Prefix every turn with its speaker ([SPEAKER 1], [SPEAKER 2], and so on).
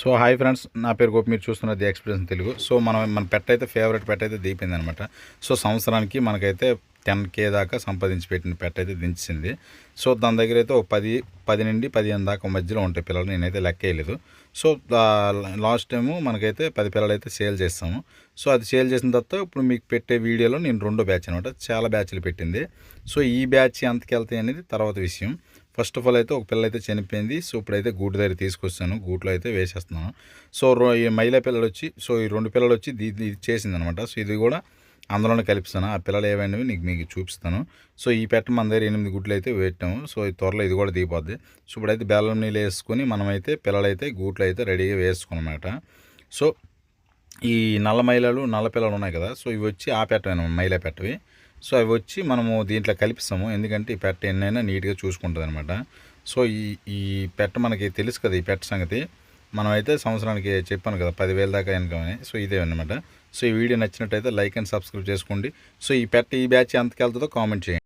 [SPEAKER 1] So hi friends నా పేరు గోపి మీరు చూస్తున్నది ఎక్స్పీరియన్స్ తెలుగు. సో మనం మన పెట్ అయితే ఫేవరెట్ పెట్ అయితే దీపింది అనమాట సో సంవత్సరానికి మనకైతే టెన్ కే దాకా సంపాదించి పెట్టిన పెట్ట అయితే దించింది. సో దాని దగ్గర అయితే ఒక పది పది నుండి పదిహేను దాకా మధ్యలో ఉంటాయి పిల్లలు. నేనైతే లెక్క వేయలేదు. సో లాస్ట్ టైము మనకైతే పది పిల్లలు అయితే సేల్ చేస్తాము. సో అది సేల్ చేసిన తర్వాత ఇప్పుడు మీకు పెట్టే వీడియోలో నేను రెండో బ్యాచ్ అనమాట. చాలా బ్యాచ్లు పెట్టింది. సో ఈ బ్యాచ్ ఎంతకి వెళ్తాయి అనేది తర్వాత విషయం. ఫస్ట్ ఆఫ్ ఆల్ అయితే ఒక పిల్ల అయితే చనిపోయింది. సో ఇప్పుడైతే గూడు దగ్గర తీసుకొస్తాను. గూట్లో అయితే వేసేస్తున్నాను. సో ఈ మహిళా పిల్లలు వచ్చి సో ఈ రెండు పిల్లలు వచ్చి ఇది చేసిందనమాట. చేసింది అనమాట సో ఇది కూడా అందులోనే కలుపుతాను ఆ పిల్లలు ఏమైనవి నీకు మీకు చూపిస్తాను. సో ఈ పెట్ట మన దగ్గర ఎనిమిది గుడ్లు అయితే పెట్టాము. సో ఈ త్వరలో ఇది కూడా దిగిపోద్ది. సో ఇప్పుడైతే బెల్లం నీళ్ళు వేసుకుని మనమైతే పిల్లలైతే గూట్లు అయితే రెడీగా వేసుకున్నమాట. సో ఈ నల్ల మైలలు నల్ల పిల్లలు ఉన్నాయి కదా. సో ఇవి వచ్చి ఆ పెట్ట మైల పెట్టవి. సో అవి వచ్చి మనము దీంట్లో కలిపిస్తాము. ఎందుకంటే ఈ పెట్ట ఎన్నైనా నీట్గా చూసుకుంటుంది అనమాట సో ఈ ఈ పెట్ట మనకి తెలుసు కదా ఈ పెట్ట సంగతి. మనమైతే సంవత్సరానికి చెప్పాను కదా పదివేల దాకా ఇన్కమ్ అని. సో ఇదే అనమాట సో ఈ వీడియో నచ్చినట్టయితే లైక్ అండ్ సబ్స్క్రైబ్ చేసుకోండి. సో ఈ పెట్ట ఈ బ్యాచ్ ఎంతకెళ్తుందో కామెంట్ చేయండి.